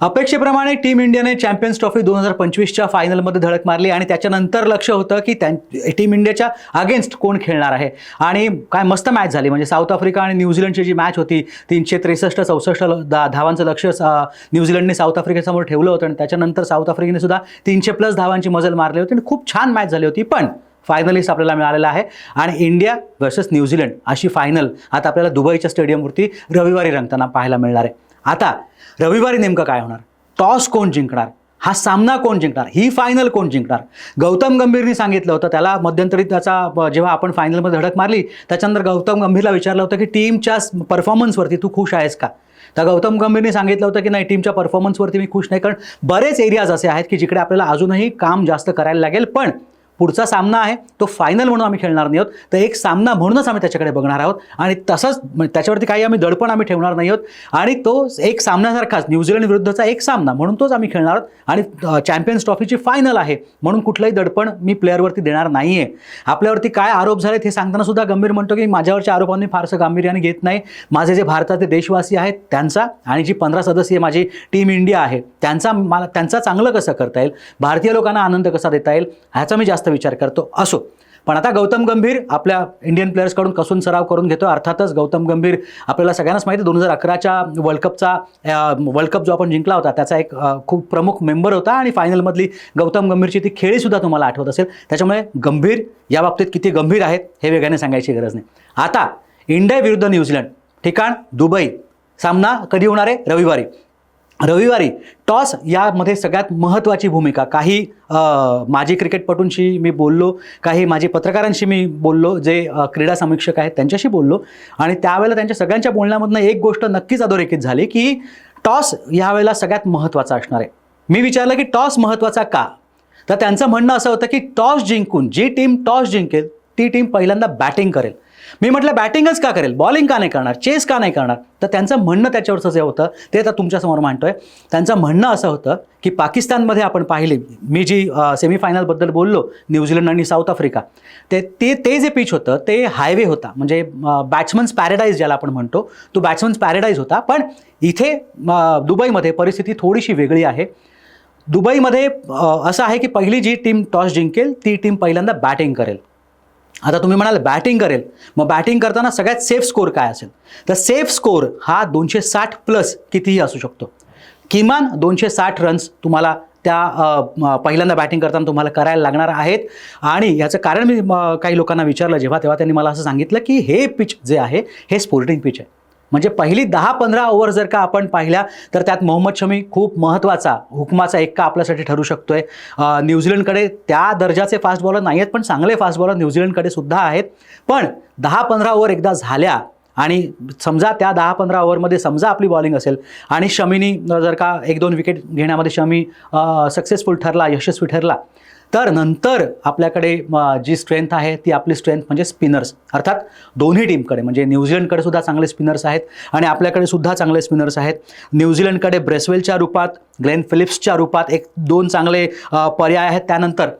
अपेक्षेप्रमाणे टीम इंडियाने champions trophy दोन हजार पंचवीसच्या फायनलमध्ये धडक मारली आणि त्याच्यानंतर लक्ष होतं की त्यां टीम इंडियाच्या अगेन्स्ट कोण खेळणार आहे. आणि काय मस्त मॅच झाली. म्हणजे साऊथ आफ्रिका आणि न्यूझीलंडची जी मॅच होती तीनशे त्रेसष्ट चौसष्ट धावांचं लक्ष न्यूझीलंडने साऊथ आफ्रिकेसमोर ठेवलं होतं. आणि त्याच्यानंतर साऊथ आफ्रिकेने सुद्धा तीनशे प्लस धावांची मजल मारली होती. आणि खूप छान मॅच झाली होती. पण फायनलिस्ट आपल्याला मिळालेला आहे. आणि इंडिया वर्सेस न्यूझीलंड अशी फायनल आता आपल्याला दुबईच्या स्टेडियमवरती रविवारी रंगताना पाहायला मिळणार आहे. आता रविवारी नेमकं काय होणार? टॉस कोण जिंकणार? हा सामना कोण जिंकणार? ही फायनल कोण जिंकणार? गौतम गंभीरनी सांगितलं होतं त्याला मध्यंतरी त्याचा जेव्हा आपण फायनलमध्ये धडक मारली त्याच्यानंतर गौतम गंभीरला विचारलं होतं की टीमच्या परफॉर्मन्सवरती तू खुश आहेस का? तर गौतम गंभीरने सांगितलं होतं की नाही टीमच्या परफॉर्मन्सवरती मी खुश नाही कारण बरेच एरियाज असे आहेत की जिकडे आपल्याला अजूनही काम जास्त करायला लागेल पण पुढचा सामना आहे तो फायनल म्हणून आम्ही खेळणार नाही आहोत. तर एक सामना म्हणूनच आम्ही त्याच्याकडे बघणार आहोत. आणि तसंच म्हणजे त्याच्यावरती काही आम्ही दडपण आम्ही ठेवणार नाही आहोत. आणि तो एक सामन्यासारखाच न्यूझीलंड विरुद्धचा एक सामना म्हणून तोच आम्ही खेळणार आहोत. आणि चॅम्पियन्स ट्रॉफीची फायनल आहे. म्हणून कुठलंही दडपण मी प्लेअरवरती देणार नाही आहे आपल्यावरती काय आरोप झालेत हे सांगताना सुद्धा गंभीर म्हणतो की माझ्यावरच्या आरोपांनी फारसं गांभीर्याने घेत नाही. माझे जे भारताचे देशवासी आहेत त्यांचा आणि जी पंधरा सदस्यीय माझी टीम इंडिया आहे त्यांचा मला त्यांचा चांगलं कसं करता येईल? भारतीय लोकांना आनंद कसा देता येईल? ह्याचा मी जास्त विचार करतो असो. पण आता गौतम गंभीर आपल्या इंडियन प्लेयर्सकडून कसून सराव करून घेतो अर्थातच गौतम गंभीर आपल्याला सगळ्यांनाच माहिती दोन हजार अकराच्या वर्ल्ड कपचा वर्ल्ड कप जो आपण जिंकला होता त्याचा एक खूप प्रमुख मेंबर होता आणि फायनलमधली गौतम गंभीरची ती खेळीसुद्धा तुम्हाला आठवत असेल. त्याच्यामुळे गंभीर या बाबतीत किती गंभीर आहेत हे वेगाने सांगायची गरज नाही. आता इंडिया विरुद्ध न्यूझीलंड ठिकाण दुबई. सामना कधी होणार आहे? रविवारी. रविवारी टॉस यामध्ये सगळ्यात महत्त्वाची भूमिका. काही माजी क्रिकेटपटूंशी मी बोललो काही माजी पत्रकारांशी मी बोललो जे क्रीडा समीक्षक आहेत त्यांच्याशी बोललो आणि त्यावेळेला त्यांच्या सगळ्यांच्या बोलण्यामधनं एक गोष्ट नक्कीच अधोरेखित झाली की टॉस यावेळेला सगळ्यात महत्त्वाचा असणार आहे. मी विचारलं की टॉस महत्त्वाचा का? तर त्यांचं म्हणणं असं होतं की टॉस जिंकून जी टीम टॉस जिंकेल ती टीम पहिल्यांदा बॅटिंग करेल. मी म्हटलं बॅटिंगच का करेल? बॉलिंग का नाही करणार? चेस का नाही करणार? तर त्यांचं म्हणणं त्याच्यावरचं जे होतं ते आता तुमच्यासमोर मांडतोय. त्यांचं म्हणणं असं होतं की पाकिस्तानमध्ये आपण पाहिले मी जी सेमीफायनलबद्दल बोललो न्यूझीलंड आणि साऊथ आफ्रिका ते ते ते जे पिच होतं ते हायवे होता. म्हणजे बॅट्समन्स पॅरेडाईज ज्याला आपण म्हणतो तो बॅट्समन्स पॅरेडाईज होता. पण इथे दुबईमध्ये परिस्थिती थोडीशी वेगळी आहे. दुबईमध्ये असं आहे की पहिली जी टीम टॉस जिंकेल ती टीम पहिल्यांदा बॅटिंग करेल. आता तुम्ही म्हणाल बॅटिंग करेल. मग बॅटिंग करताना सगळ्यात सेफ स्कोर काय असेल? तर सेफ स्कोर हा दोनशे साठ प्लस कितीही असू शकतो. किमान दोनशे साठ रन्स तुम्हाला त्या पहिल्यांदा बॅटिंग करताना तुम्हाला करायला लागणार आहेत. आणि याचं कारण मी काही लोकांना विचारलं जेव्हा तेव्हा त्यांनी मला असं सांगितलं की हे पिच जे आहे हे स्पोर्टिंग पिच आहे. म्हणजे पहिली दहा पंधरा ओव्हर जर का आपण पाहिल्या तर त्यात मोहम्मद शमी खूप महत्त्वाचा हुकमाचा एक्का आपल्यासाठी ठरू शकतोय. आहे न्यूझीलंडकडे त्या दर्जाचे फास्ट बॉलर नाही आहेत पण चांगले फास्ट बॉलर न्यूझीलंडकडे सुद्धा आहेत. पण दहा पंधरा ओव्हर एकदा झाल्या आणि समजा त्या दहा पंधरा ओव्हरमध्ये समजा आपली बॉलिंग असेल आणि शमीनी जर का एक दोन विकेट घेण्यामध्ये शमी सक्सेसफुल ठरला यशस्वी ठरला तर नंतर आपल्याकडे जी स्ट्रेंथ आहे ती आपली स्ट्रेंथ म्हणजे स्पिनर्स अर्थात दोन्ही टीमकडे म्हणजे न्यूझीलंडकडे सुद्धा चांगले स्पिनर्स आहेत आणि आपल्याकडे सुद्धा चांगले स्पिनर्स आहेत. न्यूझीलंडकडे ब्रेसवेलच्या रूपात ग्लेन फिलिप्सच्या रूपात एक दोन चांगले पर्याय आहेत. त्यानंतर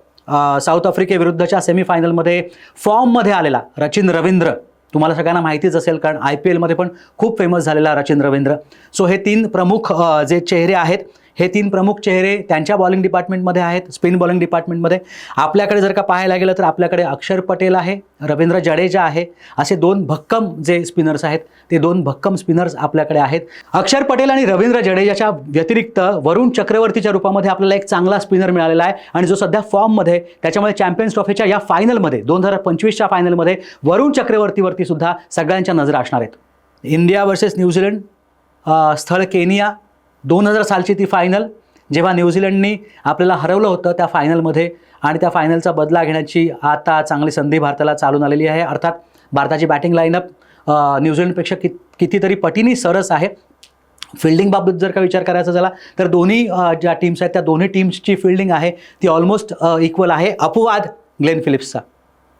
साऊथ आफ्रिकेविरुद्धच्या सेमीफायनलमध्ये फॉर्ममध्ये आलेला रचिन रवींद्र. तुम्हाला सगळ्यांना माहितीच असेल कारण आय पी एलमध्ये पण खूप फेमस झालेला रचिन रवींद्र. सो हे तीन प्रमुख जे चेहरे आहेत हे तीन प्रमुख चेहरे त्यांच्या बॉलिंग डिपार्टमेंटमध्ये आहेत स्पिन बॉलिंग डिपार्टमेंटमध्ये आपल्याकडे जर का पाहायला गेलं तर आपल्याकडे अक्षर पटेल आहे रवींद्र जडेजा आहे असे दोन भक्कम जे स्पिनर्स आहेत ते दोन भक्कम स्पिनर्स आपल्याकडे आहेत. अक्षर पटेल आणि रवींद्र जडेजाच्या व्यतिरिक्त वरुण चक्रवर्तीच्या रूपामध्ये आपल्याला एक चांगला स्पिनर मिळालेला आहे आणि जो सध्या फॉर्ममध्ये त्याच्यामुळे चॅम्पियन्स ट्रॉफीच्या या फायनलमध्ये दोन हजार पंचवीसच्या फायनलमध्ये वरुण चक्रवर्तीवरती सुद्धा सगळ्यांच्या नजर असणार आहेत. इंडिया वर्सेस न्यूझीलंड स्थळ केनिया दोन हजार सालची ती फायनल जेव्हा न्यूझीलंडनी आपल्याला हरवलं होतं त्या फायनलमध्ये आणि त्या फायनलचा बदला घेण्याची आता चांगली संधी भारताला चालून आलेली आहे. अर्थात भारताची बॅटिंग लाईनअप न्यूझीलंडपेक्षा कि कितीतरी पटीने सरस आहे. फिल्डिंग बाबत जर का विचार करायचा झाला तर दोन्ही ज्या टीम्स आहेत त्या दोन्ही टीम्सची फिल्डिंग आहे ती ऑलमोस्ट इक्वल आहे. अपवाद ग्लेन फिलिप्सचा.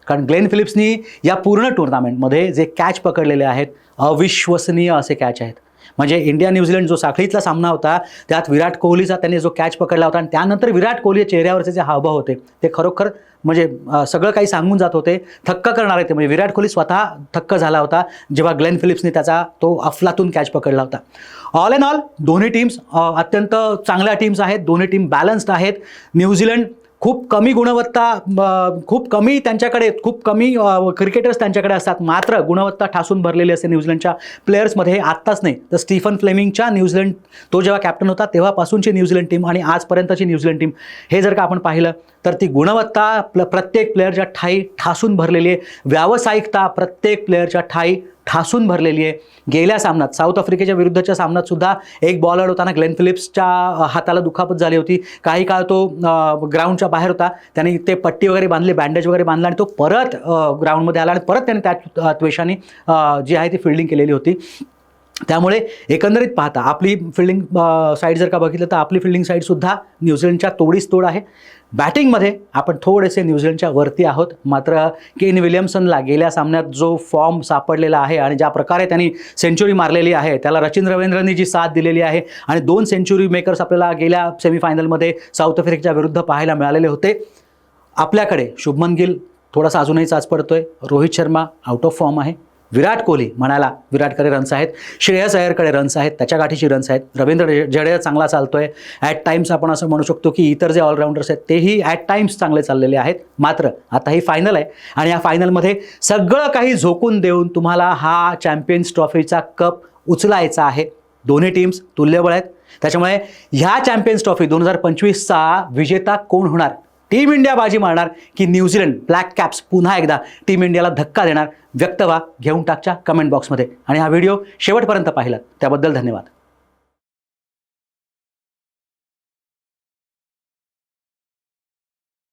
कारण ग्लेन फिलिप्सनी या पूर्ण टुर्नामेंटमध्ये जे कॅच पकडलेले आहेत अविश्वसनीय असे कॅच आहेत. म्हणजे इंडिया न्यूझीलंड जो साखळीतला सामना होता त्यात विराट कोहलीचा त्यांनी जो कॅच पकडला होता आणि त्यानंतर विराट कोहली चेहऱ्यावरचे जे हावभाव होते ते खरोखर म्हणजे सगळं काही सांगून जात होते थक्क करणारे ते. म्हणजे विराट कोहली स्वतः थक्क झाला होता जेव्हा ग्लेन फिलिप्सने त्याचा तो अफलातून कॅच पकडला होता. ऑल एन ऑल दोन्ही टीम्स अत्यंत चांगल्या टीम्स आहेत दोन्ही टीम बॅलन्स्ड आहेत. न्यूझीलंड खूप कमी गुणवत्ता खूप कमी त्यांच्याकडे खूप कमी क्रिकेटर्स त्यांच्याकडे असतात. मात्र गुणवत्ता ठासून भरलेली असते न्यूझीलंडच्या प्लेयर्समध्ये हे आत्ताच नाही. तर स्टीफन फ्लेमिंगच्या न्यूझीलंड तो जेव्हा कॅप्टन होता तेव्हापासूनची न्यूझीलंड टीम आणि आजपर्यंतची न्यूझीलंड टीम हे जर का आपण पाहिलं तर ती गुणवत्ता प्ल प्रत्येक प्लेअरच्या ठाई ठासून भरलेली आहे. व्यावसायिकता प्रत्येक प्लेअरच्या ठाई ठासून भरलेली आहे. गेल्या सामन्यात साऊथ आफ्रिकेच्या विरुद्धच्या सामन्यात सुद्धा एक बॉलर होताना ग्लेन फिलिप्सच्या हाताला दुखापत झाली होती. काही काळ तो ग्राउंडच्या बाहेर होता. त्याने ते पट्टी वगैरे बांधली बँडेज वगैरे बांधला आणि तो परत ग्राउंडमध्ये आला आणि परत त्याने त्या त्वेषाने जी आहे ती फिल्डिंग केलेली होती. त्यामुळे एकंदरीत पाहता आपली फिल्डिंग साईड जर का बघितलं तर आपली फिल्डिंग साईडसुद्धा न्यूझीलंडच्या तोडीस तोड आहे. बॅटिंगमध्ये आपण थोडेसे न्यूझीलंडच्या वरती आहोत. मात्र केन विलियमसनला गेल्या सामन्यात जो फॉर्म सापडलेला आहे आणि ज्या प्रकारे त्यांनी सेंचुरी मारलेली आहे त्याला रचिन रवींद्रनी जी साथ दिलेली आहे आणि दोन सेंचुरी मेकर्स आपल्याला गेल्या सेमीफायनलमध्ये साऊथ आफ्रिकेच्या विरुद्ध पाहायला मिळालेले होते. आपल्याकडे शुभमन गिल थोडासा अजूनही चाच पडतोय Rohit Sharma out of form आहे. विराट कोहली म्हणाला विराटकडे रन्स आहेत. श्रेयस अय्यरकडे रन्स आहेत. त्याच्या गाठीची रन्स आहेत. रवींद्र जडेजा चांगला चालतोय. ॲट टाइम्स आपण असं म्हणू शकतो की इतर जे ऑलराऊंडर्स आहेत तेही ॲट टाइम्स चांगले चाललेले आहेत. मात्र आता ही फायनल आहे आणि या फायनलमध्ये सगळं काही झोकून देऊन तुम्हाला हा चॅम्पियन्स ट्रॉफीचा कप उचलायचा आहे. दोन्ही टीम्स तुल्यबळ आहेत. त्याच्यामुळे ह्या चॅम्पियन्स ट्रॉफी दोन हजार पंचवीसचा विजेता कोण होणार? टीम इंडिया बाजी मारणार की न्यूझीलंड ब्लॅक कॅप्स पुन्हा एकदा टीम इंडियाला धक्का देणार. व्यक्त व्हा घेऊन टाकच्या कमेंट बॉक्समध्ये आणि हा व्हिडिओ शेवटपर्यंत पाहिलात. त्याबद्दल धन्यवाद.